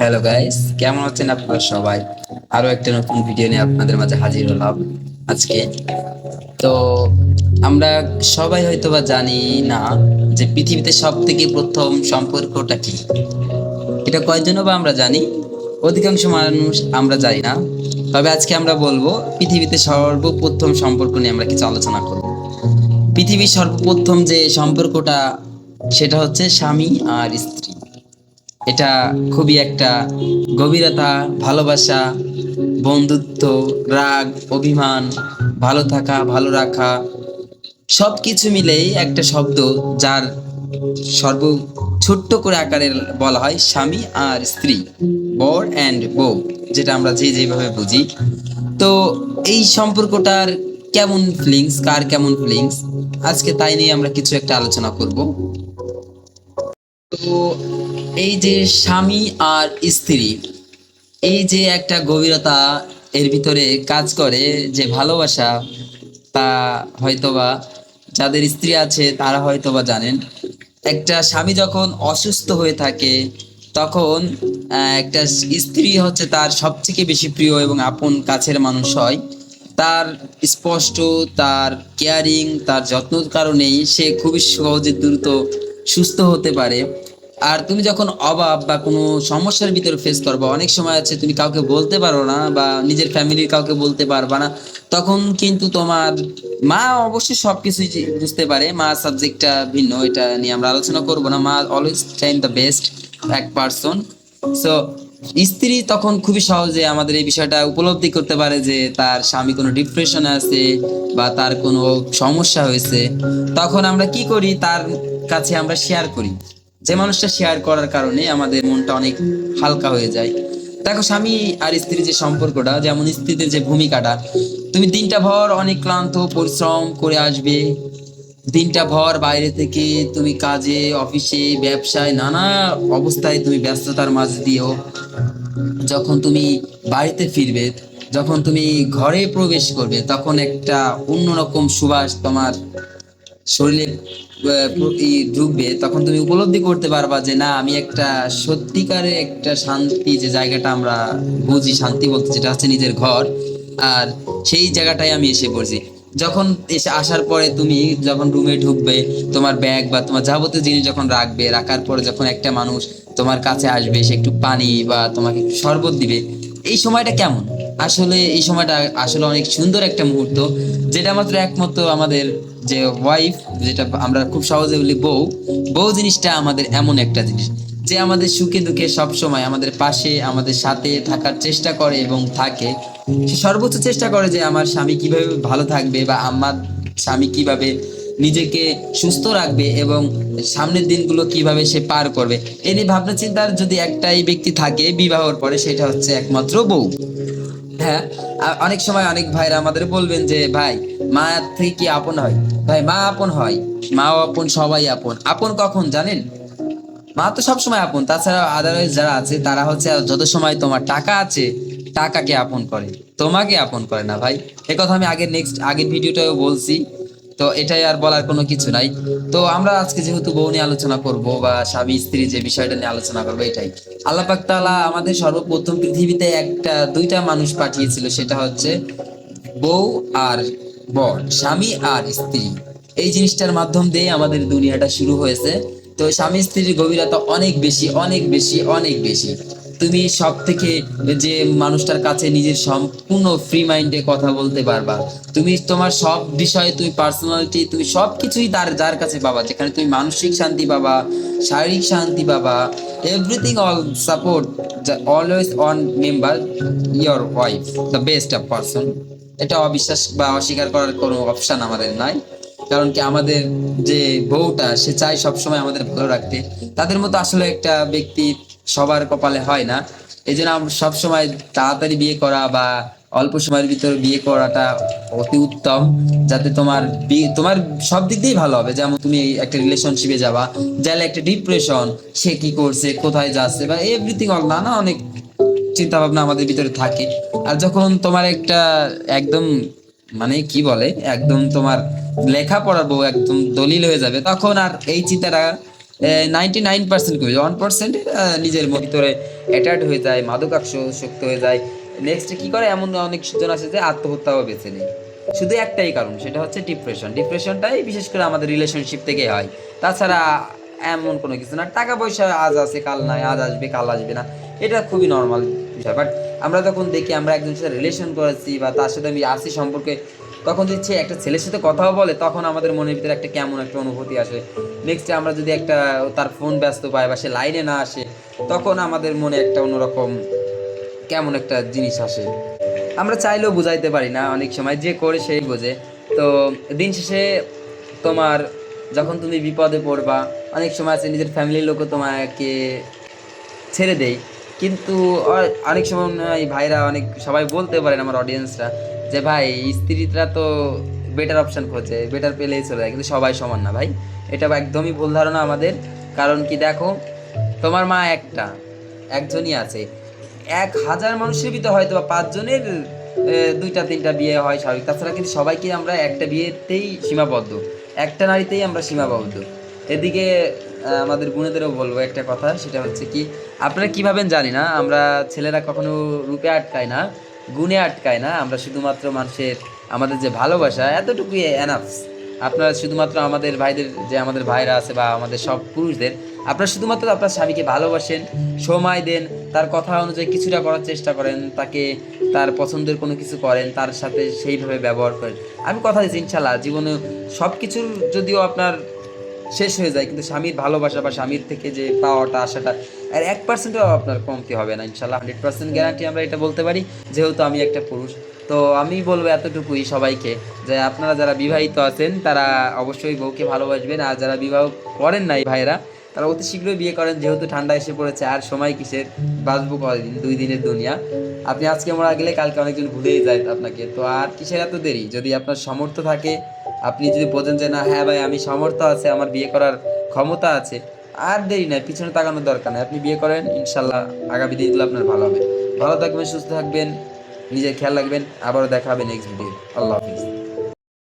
Hello guys কেমন আছেন আপনারা সবাই? আরও একটা নতুন ভিডিও নিয়ে আপনাদের মাঝে হাজির হলাম আজকে। তো আমরা সবাই হয়তো বা জানি না যে পৃথিবীতে সব থেকে প্রথম সম্পর্কটা কি। এটা কয়জনও বা আমরা জানি? অধিকাংশ মানুষ আমরা জানি না। তবে আজকে আমরা বলব, পৃথিবীতে সর্বপ্রথম সম্পর্ক নিয়ে আমরা কিছু আলোচনা করব। পৃথিবীর সর্বপ্রথম যে সম্পর্কটা, সেটা হচ্ছে স্বামী আর স্ত্রী। এটা খুবই একটা গভীরতা, ভালোবাসা, বন্ধুত্ব, রাগ, অভিমান, ভালো থাকা, ভালো রাখা সব কিছু মিলেই একটা শব্দ যার সর্ব ছোট্ট করে আকারে বলা হয় স্বামী আর স্ত্রী, বর অ্যান্ড বউ, যেটা আমরা যে যেভাবে বুঝি। তো এই সম্পর্কটার কেমন ফিলিংস কার কেমন ফিলিংস আজকে তাই নিয়ে আমরা কিছু একটা আলোচনা করব। তো এই যে স্বামী আর স্ত্রী, এই যে একটা গভীরতা এর ভিতরে কাজ করে যে ভালোবাসা, তা হয়তোবা যাদের স্ত্রী আছে তারা হয়তোবা জানেন। একটা স্বামী যখন অসুস্থ হয়ে থাকে, তখন একটা স্ত্রী হচ্ছে তার সবথেকে বেশি প্রিয় এবং আপন কাছের মানুষ হয়। তার স্পষ্ট, তার কেয়ারিং তার যত্নর কারণেই সে খুবই সহজে দ্রুত সুস্থ হতে পারে। আর তুমি যখন অভাব বা কোনো সমস্যার ভিতরে ফেস করবে, অনেক সময় আছে তুমি কাউকে বলতে পারো না বা নিজের ফ্যামিলির কাউকে বলতে পারবা না, তখন কিন্তু তোমার মা অবশ্যই সবকিছুই যে বুঝতে পারে। মা সাবজেক্টটা ভিন্ন, এটা নিয়ে আমরা আলোচনা করব না। মা অলওয়েজ টাইম দ্য বেস্ট এক পারসন সো স্ত্রী তখন খুবই সহজে আমাদের এই বিষয়টা উপলব্ধি করতে পারে যে তার স্বামী কোনো ডিপ্রেশনে আছে বা তার কোনো সমস্যা হয়েছে। তখন আমরা কি করি? তার কাছে আমরা শেয়ার করি। যে মানুষটা শেয়ার করার কারণে আমাদের মনটা অনেক হালকা হয়ে যায়। দেখো, স্বামী আর স্ত্রীর যে সম্পর্কটা, যেমন স্ত্রীদের যে ভূমিকাটা, তুমি দিনটা ভর অনেক ক্লান্ত, পরিশ্রম করে আসবে। দিনটা ভর বাইরে থেকে তুমি কাজে, অফিসে, ব্যবসায়, নানা অবস্থায় তুমি ব্যস্ততার মাঝ দিয়েও যখন তুমি বাড়িতে ফিরবে, যখন তুমি ঘরে প্রবেশ করবে, তখন একটা অন্যরকম সুবাস তোমার শরীরে ঢুকবে, তখন তুমি উপলব্ধি করতে পারবা যে না, আমি একটা সত্যিকারের একটা শান্তি, যে জায়গাটা আমরা বুঝি, শান্তি বলতে যেটা হচ্ছে নিজের ঘর, আর সেই জায়গাটায় আমি এসে পড়ছি। যখন এসে আসার পরে তুমি যখন রুমে ঢুকবে, তোমার ব্যাগ বা তোমার যাবতীয় জিনিস যখন রাখবে, রাখার পরে যখন একটা মানুষ তোমার কাছে আসবে, সে একটু পানি বা তোমাকে একটু শরবত দিবে, এই সময়টা কেমন? আসলে এই সময়টা আসলে অনেক সুন্দর একটা মুহূর্ত, যেটা মাত্র একমাত্র আমাদের যে ওয়াইফ যেটা আমরা খুব সহজে বলি বউ বউ জিনিসটা আমাদের এমন একটা জিনিস, যে আমাদের সুখে দুঃখে সব সময় আমাদের পাশে, আমাদের সাথে থাকার চেষ্টা করে এবং থাকে। সে সর্বোচ্চ চেষ্টা করে যে আমার স্বামী কীভাবে ভালো থাকবে বা আমার স্বামী কীভাবে নিজেকে সুস্থ রাখবে এবং সামনের দিনগুলো কীভাবে সে পার করবে। এ নিয়ে ভাবনা চিন্তার যদি একটাই ব্যক্তি থাকে বিবাহর পরে, সেটা হচ্ছে একমাত্র বউ। হ্যাঁ অনেক সময় অনেক ভাইরা আমাদের বলবেন যে, ভাই, মা থেকে কি আপন হয়? ভাই, মা আপন হয় মা আপন, সবাই আপন। আপন কখন, জানেন? মা তো সবসময় আপন, তাছাড়া আদারওয়াইজ যারা আছে, তারা হচ্ছে যত সময় তোমার টাকা আছে, টাকাকে আপন করে, তোমাকে আপন করে না, ভাই। এ কথা আমি আগে নেক্সট আগের ভিডিওটাও বলছি। তো এটাই আর বলার কোনো কিছু নাই। তো আমরা আজকে যেহেতু বউ নিয়ে আলোচনা করব বা স্বামী, স্ত্রী যে বিষয়টা নিয়ে আলোচনা করব এটাই। আল্লাহ পাক তাআলা আমাদের সর্বপ্রথম পৃথিবীতে একটা, দুইটা মানুষ পাঠিয়েছিল, সেটা হচ্ছে বউ আর বর, স্বামী আর স্ত্রী। এই জিনিসটার মাধ্যম দিয়ে আমাদের দুনিয়াটা শুরু হয়েছে। তো স্বামী, স্ত্রীর গভীরতা অনেক বেশি অনেক বেশি অনেক বেশি। তুমি সব থেকে যে মানুষটার কাছে নিজের সম্পূর্ণ ফ্রি মাইন্ডে কথা বলতে পারবা। তুমি তোমার সব বিষয়ে, তুমি পার্সোনালিটি তুমি সব কিছুই তার, যার কাছে পাবা। যেখানে তুমি মানসিক শান্তি পাবা, শারীরিক শান্তি পাবা everything all support always on member your wife the best of person এটা অবিশ্বাস বা অস্বীকার করার কোনো অপশন আমাদের নাই। কারণ কি আমাদের যে বউটা, সে চায় সবসময় আমাদের ভালো রাখতে। তাদের মতো আসলে একটা ব্যক্তি সবার কপালে হয় না। এই জন্য সবসময় তাড়াতাড়ি বিয়ে করা বা অল্প সময়ের ভিতরে বিয়ে করাটা অতি উত্তম। যাতে তোমার তোমার সব দিক দিয়েই ভালো হবে। যেমন তুমি একটা রিলেশনশিপে যাবা যাহলে একটা ডিপ্রেশন সে কি করছে, কোথায় যাচ্ছে, বা এভরিথিং অল নানা অনেক চিন্তা ভাবনা আমাদের ভিতরে থাকে। আর যখন তোমার একটা একদম মানে কি বলে? একদম তোমার লেখা পড়ার বউ একদম দলিল হয়ে যাবে, তখন আর এই চিন্তাটা নাইনটি নাইন পার্সেন্ট কমে যায়। ওয়ান পার্সেন্ট নিজের ভিতরে অ্যাটাচ হয়ে যায়, মাদকাসক্ত হয়ে যায়। নেক্সট কি করে? এমন অনেক জন আছে যে আত্মহত্যাও বেছে নেয়। শুধু একটাই কারণ, সেটা হচ্ছে ডিপ্রেশন ডিপ্রেশনটাই বিশেষ করে আমাদের রিলেশনশিপ থেকে হয়। তাছাড়া এমন কোনো কিছু না। টাকা পয়সা আজ আছে, কাল নাই, আজ আসবে, কাল আসবে না। এটা খুবই নর্মাল বিষয়। বাট আমরা যখন দেখি, আমরা একজনের সাথে রিলেশন করেছি বা তার সাথে আমি আসি সম্পর্কে তখন দিচ্ছে একটা ছেলের সাথে কথাও বলে, তখন আমাদের মনের ভিতরে একটা কেমন একটা অনুভূতি আসে। নেক্সট আমরা যদি একটা তার ফোন ব্যস্ত পাই বা সে লাইনে না আসে, তখন আমাদের মনে একটা অন্যরকম কেমন একটা জিনিস আসে। আমরা চাইলেও বুঝাইতে পারি না, অনেক সময় যে করে সেই বোঝে। তো দিন শেষে তোমার যখন তুমি বিপদে পড়বা, অনেক সময় আছে নিজের ফ্যামিলির লোকও তোমাকে ছেড়ে দেয়। কিন্তু অনেক সময় ভাইরা অনেক, সবাই বলতে পারেন আমার অডিয়েন্সরা যে ভাই, স্ত্রীরা তো বেটার অপশন খোঁজে বেটার পেলেই চলে যায়, কিন্তু সবাই সমান না ভাই। এটা একদমই ভুল ধারণা আমাদের। কারণ কি দেখো, তোমার মা একটা, একজনই আছে। এক হাজার মানুষের ভিতরে হয়তো বা পাঁচজনের দুইটা, তিনটা বিয়ে হয় স্বাভাবিক। তাছাড়া কিন্তু সবাইকে আমরা একটা বিয়েতেই সীমাবদ্ধ। একটা নারীতেই আমরা সীমাবদ্ধ। এদিকে আমাদের গুণেদেরও বলব একটা কথা, সেটা হচ্ছে কি, আপনারা কি ভাবেন জানি না, আমরা ছেলেরা কখনো রূপে আটকায় না। গুণে আটকায় না। আমরা শুধুমাত্র মানুষের, আমাদের যে ভালোবাসা, এতটুকুই এনাফস আপনারা শুধুমাত্র আমাদের ভাইদের, যে আমাদের ভাইরা আছে বা আমাদের সব পুরুষদের, আপনারা শুধুমাত্র আপনার স্বামীকে ভালোবাসেন, সময় দেন, তার কথা অনুযায়ী কিছুটা করার চেষ্টা করেন, তাকে তার পছন্দের কোনো কিছু করেন, তার সাথে সেইভাবে ব্যবহার করেন। আমি কথা দিচ্ছি ইনশাল্লাহ জীবনে সব কিছুর যদিও আপনার শেষ হয়ে যায়, কিন্তু স্বামীর ভালোবাসা বা স্বামীর থেকে যে পাওয়াটা আসাটা আর এক পার্সেন্টও আপনার কমতি হবে না, ইনশাল্লাহ। হান্ড্রেড পার্সেন্ট গ্যারান্টি আমরা এটা বলতে পারি, যেহেতু আমি একটা পুরুষ। তো আমি বলব এতটুকুই সবাইকে, যে আপনারা যারা বিবাহিত আছেন, তারা অবশ্যই বউকে ভালোবাসবেন, আর যারা বিবাহ করেন নাই ভাইরা, তারা অতি শীঘ্রই বিয়ে করেন, যেহেতু ঠান্ডা এসে পড়েছে, আর সময় কিসের? বাঁচবো কদিন দুই দিনের দুনিয়া। আপনি আজকে মারা গেলে, কালকে অনেকজন ভুলেই যায় আপনাকে। তো আর কিসের এত দেরি? যদি আপনার সামর্থ্য থাকে, আপনি যদি বোঝেন যে না হ্যাঁ ভাই, আমি সামর্থ্য আছে, আমার বিয়ে করার ক্ষমতা আছে আর দেরি নাই, পিছনে তাকানোর দরকার নেই। আপনি বিয়ে করেন, ইনশাল্লাহ আগামী দিনগুলো আপনার ভালো হবে। ভালো থাকবেন, সুস্থ থাকবেন, নিজের খেয়াল রাখবেন। আবারও দেখা হবে নেক্সট ভিডিও আল্লাহ হাফিজ।